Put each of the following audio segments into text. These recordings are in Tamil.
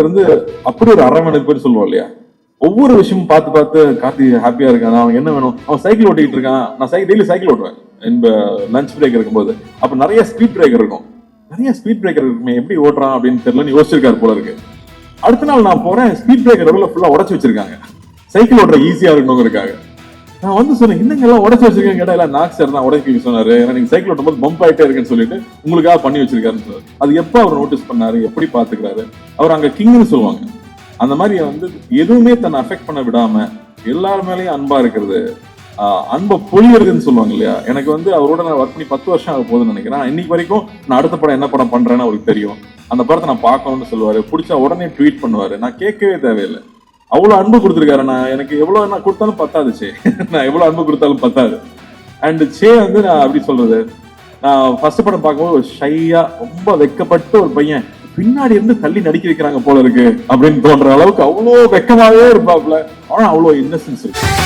இருந்து அப்படி ஒரு அரவணைப்புன்னு சொல்லுவோம் இல்லையா? ஒவ்வொரு விஷயமும் பார்த்து பார்த்து கார்த்தி ஹாப்பியா இருக்கான். அவன் என்ன வேணும்? அவன் சைக்கிள் ஓட்டிட்டு இருக்கான். நான் சைக்கிள் டெய்லி சைக்கிள் ஓட்டுவேன். இந்த லஞ்ச் பிரேக் இருக்கும்போது. அப்ப நிறைய ஸ்பீட் பிரேக்கர் இருக்கும். நிறைய ஸ்பீட் பிரேக்கர் இருக்குமே எப்படி ஓட்டுறான் அப்படின்னு தெரியலன்னு யோசிச்சிருக்காரு போல இருக்கு. அடுத்த நாள் நான் போறேன் ஸ்பீட் பிரேக்கர் உள்ள ஃபுல்லா உடச்சு வச்சிருக்காங்க. சைக்கிள் ஓட்டுற ஈஸியா இருக்கணுங்கிறதுக்காக. நான் வந்து சொன்னேன் என்னங்க எல்லாம் உடச்சு வச்சிருக்கேன் கேட்டா இல்ல நாக் சார் தான் உடச்சு சொன்னாரு. ஏன்னா நீங்க சைக்கிள் ஓட்டும் போது பம்ப் ஆயிட்டே இருக்குன்னு சொல்லிட்டு உங்களுக்காக பண்ணி வச்சிருக்காருன்னு சொன்னாரு. அது எப்ப அவர் நோட்டீஸ் பண்ணாரு எப்படி பாத்துக்கிறாரு? அவர் அங்க கிங்னு சொல்லுவாங்க. அந்த மாதிரி வந்து எதுவுமே தன்னை அஃபெக்ட் பண்ண விடாம எல்லார் மேலேயும் அன்பா இருக்கிறது அன்பை பொழியறதுன்னு சொல்லுவாங்க இல்லையா? எனக்கு வந்து அவரோட நான் ஒர்க் பண்ணி பத்து வருஷம் ஆக போகுதுன்னு நினைக்கிறேன். இன்னைக்கு வரைக்கும் நான் அடுத்த படம் என்ன படம் பண்றேன்னு அவருக்கு தெரியும். அந்த படத்தை நான் பார்க்கணும்னு சொல்லுவாரு. பிடிச்சா உடனே ட்வீட் பண்ணுவாரு. நான் கேட்கவே தேவையில்லை. அவ்வளவு அன்பு கொடுத்துருக்காரு. நான் எனக்கு எவ்வளவு நான் கொடுத்தாலும் பத்தாது சே. நான் எவ்வளவு அன்பு கொடுத்தாலும் பத்தாது. அண்ட் சே வந்து நான் அப்படி சொல்றது? நான் ஃபர்ஸ்ட் படம் பார்க்கும்போது ஒரு ஷையா ரொம்ப வெக்கப்பட்ட ஒரு பையன். பின்னாடி இருந்து தள்ளி நடிக்க வைக்கிறாங்க போல இருக்கு அப்படின்னு தோன்ற அளவுக்கு அவ்வளோ வெக்கமாவே இருப்பாப்ல. ஆனா அவ்வளோ இன்னசென்ஸ் இருக்கு.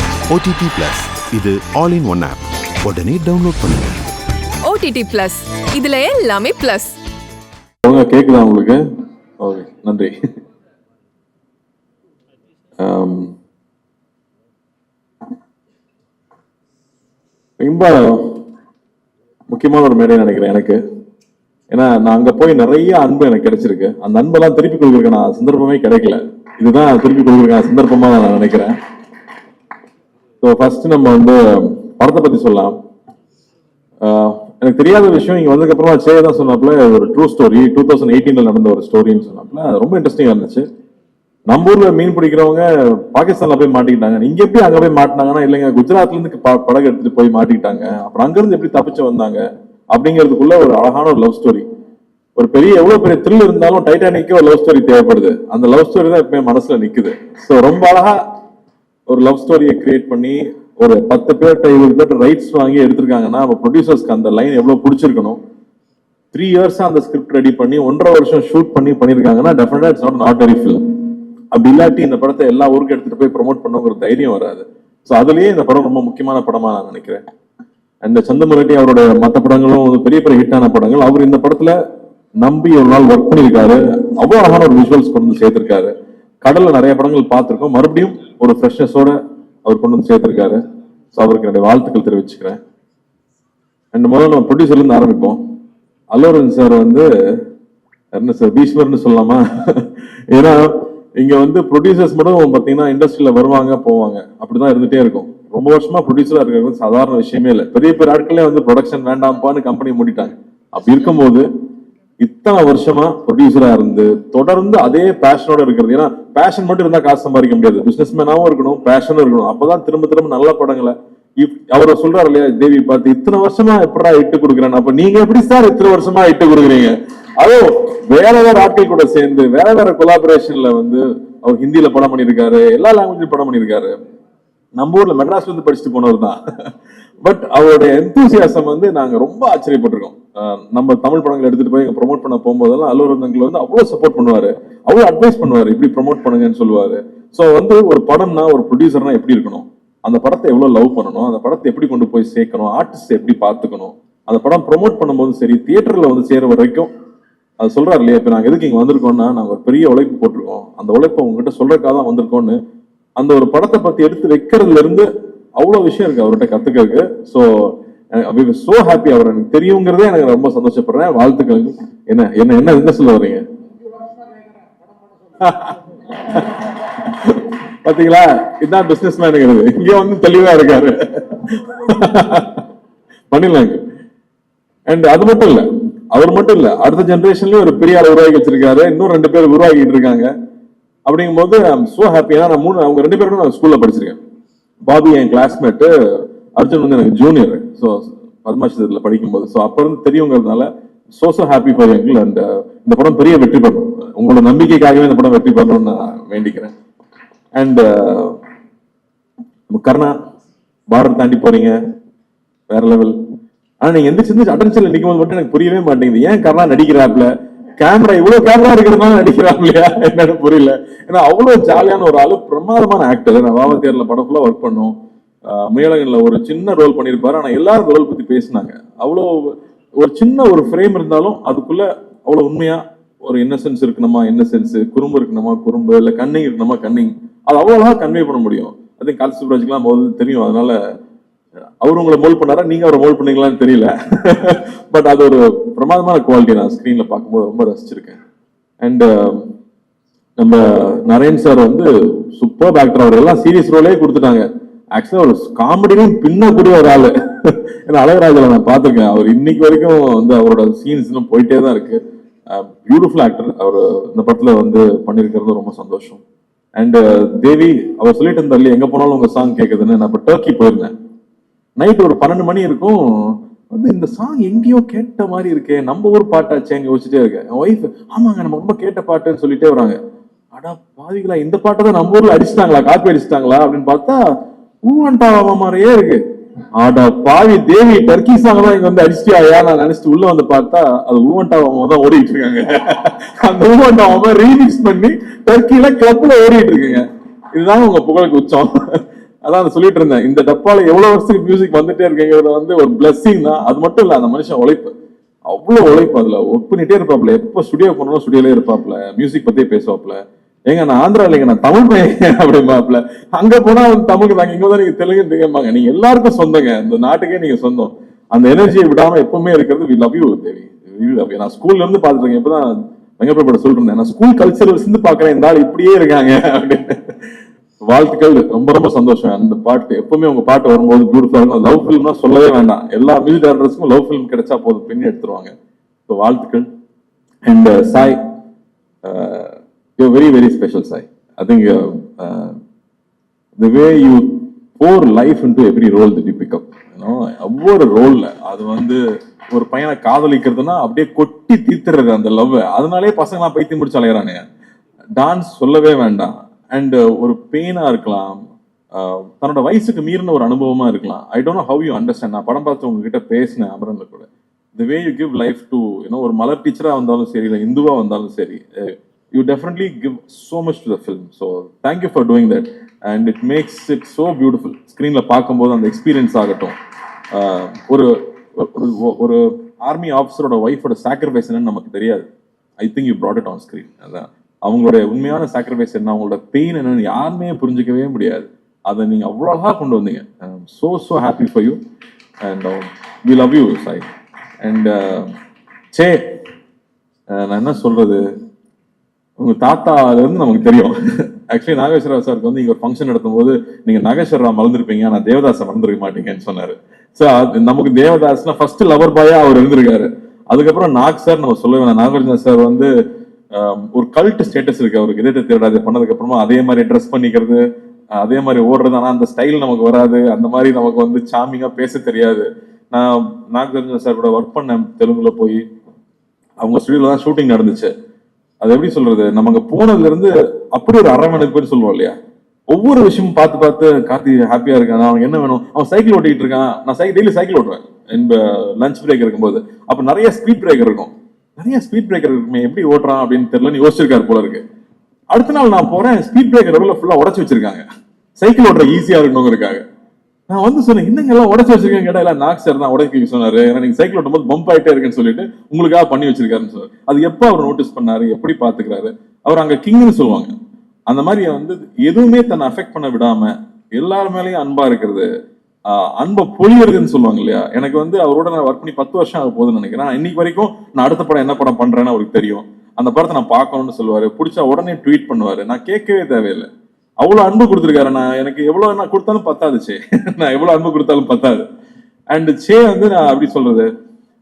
ஓடிடி பிளஸ் இது ஆல் இன் ஒன் ஆப் உடனே டவுன்லோட் பண்ணுங்க. ஓடிடி பிளஸ் இதுல எல்லாமே பிளஸ் அவங்க கேக்குதா உங்களுக்கு? ஓகே நன்றி. ரொம்ப முக்கியமான ஒரு மேடை நினைக்கிறேன் எனக்கு. ஏன்னா நான் அங்க போய் நிறைய அன்பு எனக்கு கிடைச்சிருக்கு. அந்த அன்பெல்லாம் திருப்பி கொடுக்குறதுக்கான சந்தர்ப்பமே கிடைக்கல. இதுதான் திருப்பி கொடுக்குறதுக்கான சந்தர்ப்பமா நான் நினைக்கிறேன். ஸோ ஃபர்ஸ்ட் நம்ம வந்து படத்தை பத்தி சொல்லலாம். எனக்கு தெரியாத விஷயம் இங்க வந்ததுக்கப்புறமா சே தான் சொன்னாப்புல ஒரு ட்ரூ ஸ்டோரி டூ தௌசண்ட் எயிட்டீன்ல நடந்த ஒரு ஸ்டோரின்னு சொன்னாப்புல. ரொம்ப இன்ட்ரெஸ்டிங்காக இருந்துச்சு. நம்ம ஊர்ல மீன் பிடிக்கிறவங்க பாகிஸ்தான்ல போய் மாட்டிக்கிட்டாங்க. இங்க எப்படி அங்க போய் மாட்டினாங்கன்னா இல்லைங்க குஜராத்ல இருந்து ப- படகு எடுத்துட்டு போய் மாட்டிக்கிட்டாங்க. அப்புறம் அங்கேருந்து எப்படி தப்பிச்சு வந்தாங்க? அப்படிங்கிறதுக்குள்ள ஒரு அழகான ஒரு லவ் ஸ்டோரி ஒரு பெரிய எவ்வளவு பெரிய த்ரில் இருந்தாலும் டைட்டானிக்கே ஒரு லவ் ஸ்டோரி தேவைப்படுது. அந்த லவ் ஸ்டோரி தான் எப்பவுமே மனசுல நிக்குது. ஸோ ரொம்ப அழகா ஒரு லவ் ஸ்டோரியை கிரியேட் பண்ணி ஒரு பத்து பேர்கிட்ட இருபது பேர் ரைட்ஸ் வாங்கி எடுத்திருக்காங்கன்னா நம்ம ப்ரொடியூசர்ஸ்க்கு அந்த லைன் எவ்வளோ பிடிச்சிருக்கணும்? த்ரீ இயர்ஸாக அந்த ஸ்கிரிப்ட் ரெடி பண்ணி ஒன்றரை வருஷம் ஷூட் பண்ணி பண்ணியிருக்காங்கன்னா டெஃபினட்டா இட்ஸ் நாட் ஆர்டினரி ஃபிலிம் அப்படி இல்லாட்டி இந்த படத்தை எல்லா ஊருக்கு எடுத்துகிட்டு போய் ப்ரோமோட் பண்ணுங்கிற தைரியம் வராது. ஸோ அதுலயே இந்த படம் ரொம்ப முக்கியமான படமாக நான் நினைக்கிறேன். அந்த சந்தமுரட்டி அவரோட மற்ற படங்களும் வந்து பெரிய பெரிய ஹிட்டான படங்கள். அவர் இந்த படத்தில் நம்பி ஒரு நாள் ஒர்க் பண்ணியிருக்காரு. அவ்வளோ அழகான ஒரு விஷுவல்ஸ் கொண்டு வந்து சேர்த்திருக்காரு. கடல்ல நிறைய படங்கள் பார்த்துருக்கோம். மறுபடியும் ஒரு ஃப்ரெஷ்னஸோட அவர் கொண்டு வந்து சேர்த்திருக்காரு. ஸோ அவருக்கு என்னுடைய வாழ்த்துக்கள் தெரிவிச்சுக்கிறேன். அண்ட் முதல்ல நம்ம ப்ரொடியூசர்லேருந்து ஆரம்பிப்போம். அல்லோரன் சார் வந்து என்ன சார் பீஸ்வர்னு சொல்லலாமா? ஏன்னா இங்கே வந்து ப்ரொடியூசர்ஸ் மட்டும் பார்த்தீங்கன்னா இண்டஸ்ட்ரியில் வருவாங்க போவாங்க. அப்படிதான் இருந்துகிட்டே இருக்கும். ரொம்ப வருஷமாக ப்ரொடியூசராக இருக்கிறது சாதாரண விஷயமே இல்லை. பெரிய பெரிய ஆட்களே வந்து ப்ரொடக்ஷன் வேண்டாம்ப்பான்னு கம்பெனி மூடிட்டாங்க. அப்படி இருக்கும்போது இத்தனை வருஷமா ப்ரொடியூசரா இருந்து தொடர்ந்து அதே பேஷனோட இருக்கிறது. ஏன்னா பேஷன் மட்டும் இருந்தா காசு சம்பாதிக்க முடியாது. பிசினஸ் மேனாவும் இருக்கணும் பேஷனும் இருக்கணும். அப்பதான் திரும்ப திரும்ப நல்ல படங்களை. இப்- அவரை சொல்றாரு இல்லையா தேவி பார்த்து இத்தனை வருஷமா எப்படா இட்டு கொடுக்குறேன் அப்ப நீங்க எப்படி சார் இத்தனை வருஷமா இட்டு கொடுக்குறீங்க? அதோ வேற வேற ஆட்கள் கூட சேர்ந்து வேற வேற கொலாபரேஷன்ல வந்து அவர் ஹிந்தியில படம் பண்ணியிருக்காரு எல்லா லாங்குவேஜ்லயும் படம் பண்ணியிருக்காரு. நம்ம ஊர்ல மெட்ராஸ்ல இருந்து படிச்சுட்டு போனவர் தான் பட் அவருடைய எந்தூசியாசம் வந்து நாங்க ரொம்ப ஆச்சரியப்பட்டிருக்கோம். நம்ம தமிழ் படங்கள் எடுத்துட்டு போய் ப்ரொமோட் பண்ண போகும்போதெல்லாம் அல்லூர் வந்து அவ்வளவு சப்போர்ட் பண்ணுவாரு. அவ்வளவு அட்வைஸ் பண்ணுவாரு. இப்படி ப்ரொமோட் பண்ணுங்கன்னு சொல்லுவாரு. ஸோ வந்து ஒரு படம்னா ஒரு ப்ரொடியூசர்னா எப்படி இருக்கணும்? அந்த படத்தை எவ்வளவு லவ் பண்ணணும்? அந்த படத்தை எப்படி கொண்டு போய் சேர்க்கணும்? ஆர்டிஸ்ட் எப்படி பார்த்துக்கணும்? அந்த படம் ப்ரோமோட் பண்ணும்போது சரி தியேட்டர்ல வந்து சேர வரைக்கும் அது சொல்றாரு இல்லையா? இப்ப நாங்க எதுக்கு இங்க வந்திருக்கோம்னா நாங்க ஒரு பெரிய உழைப்பு போட்டிருக்கோம். அந்த உழைப்பை உங்ககிட்ட சொல்றதுக்காக தான் வந்திருக்கோம்னு அந்த ஒரு படத்தை பத்தி எடுத்து வைக்கிறதுல இருந்து அவ்வளவு விஷயம் இருக்கு அவர்கிட்ட கத்துக்கிறதுக்கு. ஸோ சோ ஹாப்பி அவர் எனக்கு தெரியுங்கிறதே எனக்கு ரொம்ப சந்தோஷப்படுறேன். வாழ்த்துக்கள். என்ன என்ன என்ன என்ன சொல்ல வர்றீங்க? பாத்தீங்களா? இதான் பிசினஸ் மேனுங்கிறது இங்க வந்து தெளிவா இருக்காரு. பண்ணிடலாங்க அண்ட் அது மட்டும் இல்ல அவர் மட்டும் இல்ல அடுத்த ஜெனரேஷன்லயும் ஒரு பெரிய ஆள் உருவாக்கி வச்சிருக்காரு. இன்னும் ரெண்டு பேர் உருவாக்கிட்டு இருக்காங்க. அப்படிங்கும்போது ஐம் சோ ஹாப்பி ஏன்னா நான் மூணு அவங்க ரெண்டு பேரும் நான் ஸ்கூலில் படிச்சிருக்கேன். பாபி என் கிளாஸ்மேட்டு அர்ஜுன் வந்து எனக்கு ஜூனியர் ஸோ பத்மாசிதத்தில் படிக்கும்போது. ஸோ அப்போ இருந்து தெரியுங்கிறதுனால ஸோ ஸோ ஹாப்பி ஃபார் எங்கள் அண்ட் இந்த படம் பெரிய வெற்றி பெறும். உங்களோட நம்பிக்கைக்காகவே இந்த படம் வெற்றி பெறணும்னு நான் வேண்டிக்கிறேன். அண்ட் uh, கர்ணா பார்டர் தாண்டி போறீங்க. வேற லெவல் ஆனால் நீங்கள் எந்த சின்ன அட்டன்ஷனில் நிற்கும் போது மட்டும் எனக்கு புரியவே மாட்டேங்குது. ஏன் கர்ணா நடிக்கிறாப்ல கேமரா இவ்வளவு கேமரா இருக்கிறதுனால இல்லையா? என்னன்னு புரியல. ஏன்னா அவ்வளவு ஜாலியான ஒரு ஆளு பிரமாதமான ஆக்டர் நான் வாவத்தியர்ல படம் ஃபுல்லா ஒர்க் பண்ணோம். ஆஹ் முயலகன்ல ஒரு சின்ன ரோல் பண்ணியிருப்பாரு. ஆனா எல்லாரும் ரோல் பத்தி பேசினாங்க. அவ்வளோ ஒரு சின்ன ஒரு ஃப்ரேம் இருந்தாலும் அதுக்குள்ள அவ்வளவு உண்மையா ஒரு இன்னசென்ஸ் இருக்கணுமா? இன்னசென்ஸ் குறும்பு இருக்கணுமா? குறும்பு. இல்ல கன்னிங் இருக்கணுமா? கன்னிங் அது அவ்வளவு கன்வே பண்ண முடியும். அது கால் சுப்ராஜ்க்குலாம் முதல்ல தெரியும். அதனால அவர் உங்களை மோல் பண்ணாரா? நீங்க அவரை மோல் பண்ணீங்களான்னு தெரியல. பட் அது ஒரு பிரமாதமான குவாலிட்டி நான் ஸ்க்ரீன்ல பார்க்கும்போது ரொம்ப ரசிச்சிருக்கேன். அண்ட் um, நம்ம நரேன் சார் வந்து சூப்பர் ஆக்டர் அவர் எல்லாம் சீரியஸ் ரோலே கொடுத்துட்டாங்க. ஆக்சுவலாக ஒரு காமெடியும் பின்னக்கூடிய ஒரு ஆளு. ஏன்னா அழகராஜில் நான் பார்த்துருக்கேன். அவர் இன்னைக்கு வரைக்கும் வந்து அவரோட சீன்ஸ் இன்னும் போயிட்டே தான் இருக்கு. பியூட்டிஃபுல் ஆக்டர் அவர் இந்த படத்தில் வந்து பண்ணியிருக்கிறது ரொம்ப சந்தோஷம். அண்ட் uh, தேவி அவர் சொல்லிட்டு இருந்தார் இல்லையா, போனாலும் உங்கள் சாங் கேட்குதுன்னு. நான் இப்போ டர்க்கி போயிருந்தேன். நைட் ஒரு பன்னெண்டு மணி இருக்கும். வந்து இந்த சாங் எங்கேயோ கேட்ட மாதிரி இருக்கே நம்ம ஊர் பாட்டாச்சே அங்க யோசிச்சுட்டே இருக்கேன். என் ஒய்ஃப் ஆமாங்க நம்ம ரொம்ப கேட்ட பாட்டுன்னு சொல்லிட்டே வராங்க. அடா பாவிகளா இந்த பாட்டை தான் நம்ம ஊர்ல அடிச்சிட்டாங்களா காப்பி அடிச்சிட்டாங்களா அப்படின்னு பார்த்தா ஊவன்டாவா மாதிரியே இருக்கு. ஆடா பாவி தேவி டர்க்கி சாங் தான் இங்க வந்து அடிச்சிட்டியா நான் நினைச்சிட்டு உள்ள வந்து பார்த்தா அது ஊவன்டாவா தான் ஓடிட்டு இருக்காங்க. அந்த ஊவன்டாவா ரீமிக்ஸ் பண்ணி டர்க்கில கிளப்ல ஓடிட்டு இருக்குங்க. இதுதான் உங்க புகழுக்கு உச்சம். அதான் சொல்லிட்டு இருந்தேன் இந்த டப்பால எவ்வளவு வருஷத்துக்கு மியூசிக் வந்துட்டே இருக்குங்கிறது வந்து ஒரு பிளஸ்ஸிங் தான். அது மட்டும் இல்ல அந்த மனுஷன் உழைப்பு. அவ்வளவு உழைப்பு அதுல. ஒர்க் பண்ணிட்டே இருப்பாப்ல எப்ப ஸ்டுடியோ போனாலும் ஸ்டுடியோலே இருப்பாப்ல மியூசிக் பத்தியே பேசுவாப்ல ஏங்க நான் ஆந்திரா இல்லைங்க நான் தமிழ் பையன் அப்படிம்பாப்ல அங்க போனா வந்து தமிழ் நாங்க இங்க தான் நீங்க தெலுங்கு கேட்பாங்க நீங்க எல்லாருக்கும் சொந்தங்க. இந்த நாட்டுக்கே நீங்க சொந்தம். அந்த எனர்ஜியை விடாம எப்பவுமே இருக்கிறது வி லவ் யூ தேவி. நான் ஸ்கூல்ல இருந்து பாத்துட்டு இருக்கேன். இப்பதான் வெங்கப்பட சொல்லிட்டு இருந்தேன். நான் ஸ்கூல் கல்ச்சரல்ஸ் இருந்து பாக்குறேன் இந்த ஆள் இப்படியே இருக்காங்க அப்படின்னு. வாழ்த்துக்கள். ரொம்ப ரொம்ப சந்தோஷம். அந்த பாட்டு எப்பவுமே உங்க பாட்டு வரும்போது பியூட்டிஃபுல்லா இருக்கும். லவ் ஃபிலிம்னா சொல்லவே வேண்டாம். எல்லா மியூசிக் டேரக்டர்ஸ்க்கும் லவ் ஃபிலிம் கிடைச்சா போதும். பின்னி எடுத்துருவாங்க. ஸோ வாழ்த்துக்கள். And Sai you very very special Sai I think the way you pour life into every role the pickup ஒவ்வொரு ரோல்ல அது வந்து ஒரு பையனை காதலிக்கிறதுனா அப்படியே கொட்டி தீர்த்துறது அந்த லவ் அதனாலே பசங்களாம் பைத்தியம் முடிச்சு அலையிறானே டான்ஸ் சொல்லவே வேண்டாம். அண்ட் uh, ஒரு பெயினாக இருக்கலாம். Uh, தன்னோட வயசுக்கு மீறின ஒரு அனுபவமா இருக்கலாம். I don't know how you understand நான் படம் பார்த்து உங்ககிட்ட பேசினேன் அமரன்ல கூட. The way you give life to you know ஒரு மலர் டீச்சராக வந்தாலும் சரி இல்லை இந்துவாக வந்தாலும் சரி you definitely give so much to the film so thank you for doing that and it makes it so beautiful ஸ்க்ரீனில் பார்க்கும்போது அந்த எக்ஸ்பீரியன்ஸ் ஆகட்டும். Uh, ஒரு ஒரு- ஆர்மி ஆஃபீஸரோட ஒய்ஃபோட சாக்ரிஃபைஸ் என்னன்னு நமக்கு தெரியாது. I think you brought it on screen அதான். அவங்களுடைய உண்மையான சாக்ரிஃபைஸ் என்ன? அவங்களோட பெயின் என்னன்னு யாருமே புரிஞ்சுக்கவே முடியாது. அதை நீங்கள் அவ்வளோ அழகாக கொண்டு வந்தீங்க. So so happy for you and we love you Sai and say நான் என்ன சொல்கிறது உங்கள் தாத்தாலேருந்து நமக்கு தெரியும். ஆக்சுவலி நாகேஸ்வரராவ் சாருக்கு வந்து இங்கே ஒரு ஃபங்க்ஷன் நடத்தும் போது நீங்க நாகேஸ்வரராவ் மறந்துருப்பீங்க. ஆனா தேவதாசை மறந்துருக்க மாட்டீங்கன்னு சொன்னார். சார் நமக்கு தேவதாஸ்னா ஃபர்ஸ்ட் லவர் பாயா அவர் இருந்திருக்காரு. அதுக்கப்புறம் நாக் சார் நம்ம சொல்ல வேணாம். நாகார்ஜுன சார் வந்து ஒரு கல்ட் ஸ்டேட்டஸ் இருக்கு. அவருக்கு இதயத்தை திருடாது. பண்ணதுக்கு அப்புறமா அதே மாதிரி ட்ரெஸ் பண்ணிக்கிறது அதே மாதிரி ஓடுறது. ஆனால் அந்த ஸ்டைல் நமக்கு வராது. அந்த மாதிரி நமக்கு வந்து சாமிங்காக பேச தெரியாது. நான் நாகார்ஜுன சார் கூட ஒர்க் பண்ணேன். தெலுங்குல போய் அவங்க ஸ்டுடியோல தான் ஷூட்டிங் நடந்துச்சு. அது எப்படி சொல்றது? நம்ம அங்க போனதுல இருந்து அப்படி ஒரு அரவணைப்புன்னு சொல்லுவோம் இல்லையா? ஒவ்வொரு விஷயமும் பார்த்து பார்த்து கார்த்தி ஹாப்பியா இருக்கான். அவன் என்ன வேணும்? அவன் சைக்கிள் ஓட்டிட்டு இருக்கான். நான் சைக்கிள் டெய்லி சைக்கிள் ஓட்டுவேன். இந்த லஞ்ச் பிரேக் இருக்கும்போது. அப்போ நிறைய ஸ்பீட் பிரேக் இருக்கும். நிறைய ஸ்பீட் பிரேக்கர் இருக்குமே எப்படி ஓட்டுறான் அப்படின்னு தெரியலன்னு யோசிச்சிருக்காரு போல இருக்கு. அடுத்த நாள் நான் போறேன் ஸ்பீட் பிரேக்கர் ரோல ஃபுல்லா உடச்சி வச்சிருக்காங்க. சைக்கிள் ஓட்டுற ஈஸியா இருக்கணுங்கிறக்காக நான் வந்து சொன்னேன் என்னங்க எல்லாம் உடச்சு வச்சிருக்கேன் கேட்டா இல்ல நாக் சார் தான் உடைக்க சொன்னாரு. ஏன்னா நீங்க சைக்கிள் ஓட்டும் போது பம்ப் ஆயிட்டே இருக்குன்னு சொல்லிட்டு உங்களுக்காக பண்ணி வச்சிருக்காருன்னு சொன்னாரு. அது எப்போ அவர் நோட்டீஸ் பண்ணாரு எப்படி பாத்துக்கிறாரு? அவர் அங்க கிங்னு சொல்லுவாங்க. அந்த மாதிரி வந்து எதுவுமே தன்னை அஃபெக்ட் பண்ண விடாம எல்லார் மேலேயும் அன்பா இருக்கிறது அன்பை பொழியறதுன்னு சொல்லுவாங்க இல்லையா? எனக்கு வந்து அவரோட நான் ஒர்க் பண்ணி பத்து வருஷம் ஆக போகுதுன்னு நினைக்கிறேன். இன்னைக்கு வரைக்கும் நான் அடுத்த படம் என்ன படம் பண்றேன்னு அவருக்கு தெரியும். அந்த படத்தை நான் பார்க்கணும்னு சொல்லுவாரு. பிடிச்சா உடனே ட்வீட் பண்ணுவாரு. நான் கேட்கவே தேவையில்லை. அவ்வளவு அன்பு கொடுத்துருக்காரு. நான் எனக்கு எவ்வளவு நான் கொடுத்தாலும் பத்தாது சே. நான் எவ்வளவு அன்பு கொடுத்தாலும் பத்தாது. அண்ட் சே வந்து நான் அப்படி சொல்றது.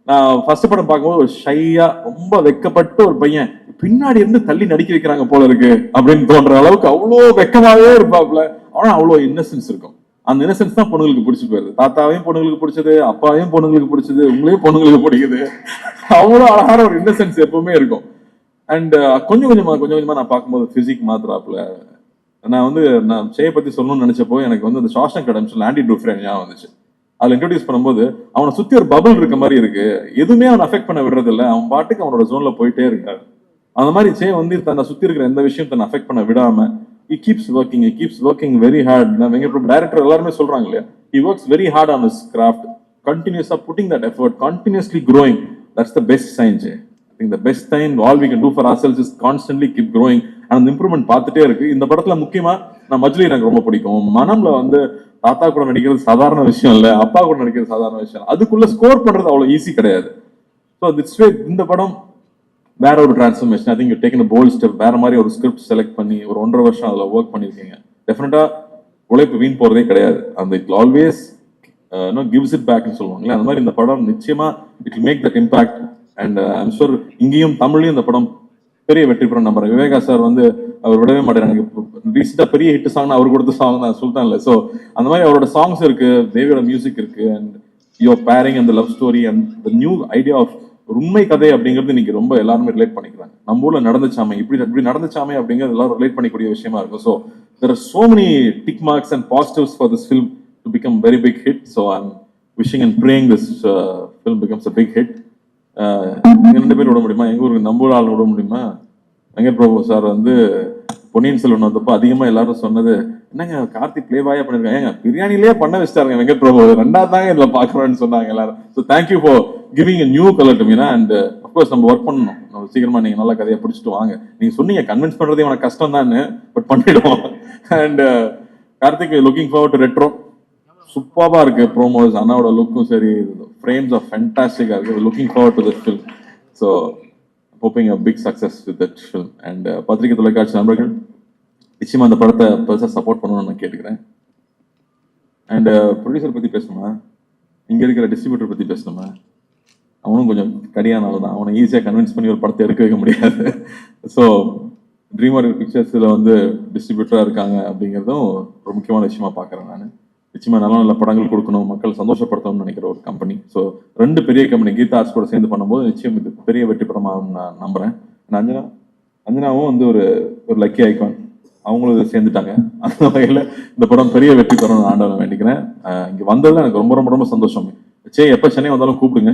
நான் ஃபர்ஸ்ட் படம் பார்க்கும்போது ஒரு ஷையா ரொம்ப வெக்கப்பட்ட ஒரு பையன். பின்னாடி இருந்து தள்ளி நடிக்க வைக்கிறாங்க போல இருக்கு அப்படின்னு தோன்ற அளவுக்கு அவ்வளோ வெக்கமாவே இருப்பாப்ல ஆனா அவ்வளோ இன்னசென்ஸ் இருக்கும். அந்த இன்னசென்ஸ் தான் பொண்ணுங்களுக்கு பிடிச்சி போயிருது. தாத்தாவையும் பொண்ணுங்களுக்கு பிடிச்சது அப்பாவையும் பொண்ணுங்களுக்கு பிடிச்சது உங்களையும் பொண்ணுங்களுக்கு பிடிக்குது. அவ்வளோ அழகான ஒரு இன்னசென்ஸ் எப்பவுமே இருக்கும். அண்ட் uh, கொஞ்சம் கொஞ்சமாக கொஞ்சம் கொஞ்சமாக நான் பார்க்கும்போது ஃபிசிக் மாத்திராப்புல நான் வந்து நான் செய்ய பற்றி சொல்லணும்னு நினைச்சப்போ எனக்கு வந்து அந்த ஷாஷன் கடம்ஸ் ஆண்டி டூஃப்ரேன் ஞாபகம் வந்துச்சு. அதில் இன்ட்ரடியூஸ் பண்ணும்போது அவனை சுற்றி ஒரு பபுள் இருக்க மாதிரி இருக்கு. எதுவுமே அவனை அஃபெக்ட் பண்ண விடுறதில்ல. அவன் பாட்டுக்கு அவனோட ஜோனில் போயிட்டே இருக்காரு. அந்த மாதிரி சே வந்து தன்னை சுற்றி இருக்கிற எந்த விஷயம் தன்னை அஃபெக்ட் பண்ண விடாமல் he keeps working he keeps working very hard Venkat director எல்லாருமே சொல்றாங்க இல்லையா he works very hard on his craft கண்டினியூஸா putting that effort continuously growing that's the best science think the best time all we can do for ourselves is constantly keep growing அந்த இம்ப்ரூவ்மெண்ட் பார்த்துட்டே இருக்கு. இந்த படத்துல முக்கியமா நான் மஜ்லி எனக்கு ரொம்ப பிடிக்கும். மனம்ல வந்து தாத்தா கூட நடிக்கிறது சாதாரண விஷயம் இல்லை அப்பா கூட நடிக்கிறது சாதாரண விஷயம் அதுக்குள்ள ஸ்கோர் பண்றது அவ்வளோ ஈஸி கிடையாது. ஸோ திட்ஸ் வே இந்த படம் வேற ஒரு transformation I think taken bold step வேற மாதிரி ஒரு ஸ்கிரிப்ட் செலக்ட் பண்ணி ஒரு ஒன்றரை வருஷம் அதில் ஒர்க் பண்ணியிருக்கீங்க. டெஃபினட்டா உழைப்பு வீண் போகிறதே கிடையாது. அந்த it always no gives it பேக்னு சொல்லுவாங்களே அந்த மாதிரி இந்த படம் நிச்சயமா it make that impact and I'm sure இங்கேயும் தமிழ்லையும் இந்த படம் பெரிய வெற்றி பெறும். நம்புறேன் விவேகா சார் வந்து அவர் விடவே மாட்டார். எனக்கு ரீசெண்டாக பெரிய ஹிட் சாங் அவர் கொடுத்த சாங் தான் சுல்தான்ல ஸோ அந்த மாதிரி அவரோட சாங்ஸ் இருக்கு தேவியோட மியூசிக் இருக்கு அண்ட் யுவர் பேரிங் அந்த love story and the new idea of ஒரு உண்மை கதை அப்படிங்கிறது இன்னைக்கு ரொம்ப எல்லாருமே ரிலேட் பண்ணிக்கிறாங்க. நம்ம ஊர்ல நடந்துச்சாமே இப்படி இப்படி நடந்துச்சாமே அப்படிங்கிறது எல்லாரும் ரிலேட் பண்ணிக்கூடிய விஷயமா இருக்கும். So there are so many tick marks and positives for this film to become very big hit so I'm wishing and praying this film becomes a big hit ரெண்டு பேரும் விட முடியுமா? எங்க ஊருக்கு நம்ம ஊர் ஆள் விட முடியுமா? வெங்கட் பிரபு சார் வந்து பொன்னியின் செல்வன் வந்தப்போ அதிகமா எல்லாரும் சொன்னது என்னங்க கார்த்திக் பிளேபாயா பண்ணிருக்காங்க? ஏங்க பிரியாணிலேயே பண்ண வச்சிட்டாருங்க வெங்கட் பிரபு. ரெண்டாவது தாங்க இதுல பாக்குறோம்னு சொன்னாங்க எல்லாரும். So thank you for giving new colour to Meena and of course நம்ம ஒர்க் பண்ணணும். நம்ம சீக்கிரமா நீங்க நல்லா கதையை பிடிச்சிட்டு வாங்க. நீங்க சொன்னீங்க கன்வின்ஸ் பண்றது உனக்கு கஷ்டம் தான் பட் பண்ணிடுவோம் and uh, Karthik looking forward to Retro சூப்பராக இருக்கு ப்ரோமோஸ் அண்ணாவோட லுக்கும் சரி ஃப்ரேம்ஸ் ஆஃப் ஃபேண்டாஸ்டிக்காக இருக்கு. Looking forward to that film so hoping a big success with that film and பத்திரிகை தொலைக்காட்சி நண்பர்கள் நிச்சயமா அந்த படத்தை பெருசாக சப்போர்ட் பண்ணணும்னு நான் கேட்டுக்கிறேன். அண்ட் ப்ரொடியூசர் பற்றி பேசணுமா? இங்கே இருக்கிற டிஸ்ட்ரிபியூட்டர் பற்றி பேசணுமா? அவனும் கொஞ்சம் கடியானால தான். அவனை ஈஸியாக கன்வின்ஸ் பண்ணி ஒரு படத்தை எடுக்க வைக்க முடியாது. ஸோ ட்ரீமர் பிக்சர்ஸில் வந்து டிஸ்ட்ரிபியூட்டராக இருக்காங்க அப்படிங்கிறதும் ஒரு முக்கியமான விஷயமா பார்க்குறேன் நான். நிச்சயமாக நல்ல நல்ல படங்கள் கொடுக்கணும் மக்கள் சந்தோஷப்படுத்தணும்னு நினைக்கிற ஒரு கம்பெனி ஸோ ரெண்டு பெரிய கம்பெனி கீதா ஆர்ட்ஸ் கூட சேர்ந்து பண்ணும்போது நிச்சயம் இது பெரிய வெற்றி படமாகும் நான் நம்புகிறேன் அஞ்சனா அஞ்சனாவும் வந்து ஒரு ஒரு லக்கி ஐக்கான் அவங்களும் இதை சேர்ந்துட்டாங்க. அந்த வகையில் இந்த படம் பெரிய வெற்றி பெறணும்னு ஆண்டவன் வேண்டிக்கிறேன். இங்கே வந்ததில் எனக்கு ரொம்ப ரொம்ப ரொம்ப சந்தோஷம். சே எப்போ சென்னை வந்தாலும் கூப்பிடுங்க.